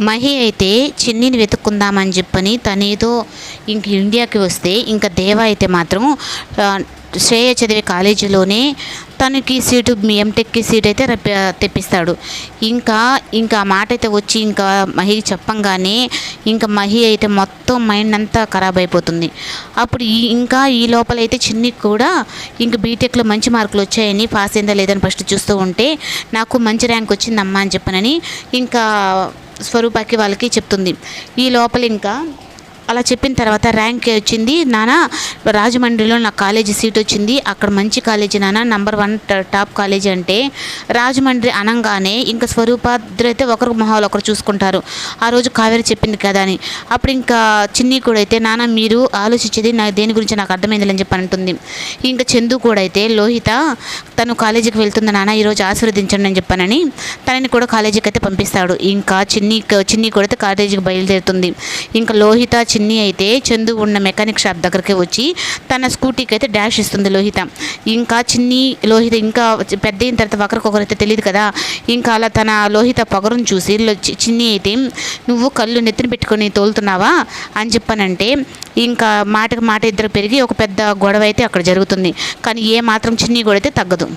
మహి అయితే చిన్నిని వెతుక్కుందామని చెప్పని తనేదో ఇంక ఇండియాకి వస్తే ఇంకా దేవ అయితే మాత్రం శ్రేయ చదివే కాలేజీలోనే తనకి సీటు ఎంటెక్కి సీట్ అయితే రప్ప తెప్పిస్తాడు. ఇంకా ఇంకా మాట అయితే వచ్చి ఇంకా మహి చెప్పంగానే ఇంకా మహి అయితే మొత్తం మైండ్ అంతా ఖరాబ్ అయిపోతుంది. అప్పుడు ఈ ఇంకా ఈ లోపల అయితే చిన్ని కూడా ఇంక బీటెక్లో మంచి మార్కులు వచ్చాయని పాస్ అయిందా లేదని ఫస్ట్ చూస్తూ ఉంటే నాకు మంచి ర్యాంక్ వచ్చిందమ్మా అని చెప్పనని ఇంకా స్వరూపకి వాళ్ళకి చెప్తుంది. ఈ లోపల ఇంకా అలా చెప్పిన తర్వాత ర్యాంక్ వచ్చింది? నాన్న రాజమండ్రిలో నా కాలేజీ సీట్ వచ్చింది. అక్కడ మంచి కాలేజీ నాన్న నంబర్ వన్ టాప్ కాలేజీ అంటే రాజమండ్రి అనగానే ఇంకా స్వరూపాద్రి అయితే ఒకరు మొహాలు ఒకరు చూసుకుంటారు. ఆ రోజు కావేరి చెప్పింది కదా అని. అప్పుడు ఇంకా చిన్ని కూడా అయితే నాన్న మీరు ఆలోచించేది నా దేని గురించి నాకు అర్థమైందని చెప్పి అంటుంది. ఇంకా చందు కూడా అయితే లోహిత తను కాలేజీకి వెళ్తుంది నాన్న ఈరోజు ఆశీర్వదించండి అని చెప్పానని తనని కూడా కాలేజీకి అయితే పంపిస్తాడు. ఇంకా చిన్ని చిన్ని కూడా అయితే కాలేజీకి బయలుదేరుతుంది. ఇంకా లోహిత చిన్ని అయితే చందు ఉన్న మెకానిక్ షాప్ దగ్గరికి వచ్చి తన స్కూటీకి అయితే డాష్ ఇస్తుంది లోహిత. ఇంకా చిన్ని లోహిత ఇంకా పెద్ద అయిన తర్వాత ఒకరికొకరైతే తెలియదు కదా. ఇంకా అలా తన లోహిత పొగరును చూసి చిన్ని అయితే నువ్వు కళ్ళు నెత్తిన పెట్టుకొని తోలుతున్నావా అని చెప్పానంటే ఇంకా మాటకి మాట ఇద్దరు పెరిగి ఒక పెద్ద గొడవ అయితే అక్కడ జరుగుతుంది. కానీ ఏ మాత్రం చిన్ని గొడవ అయితే తగ్గదు.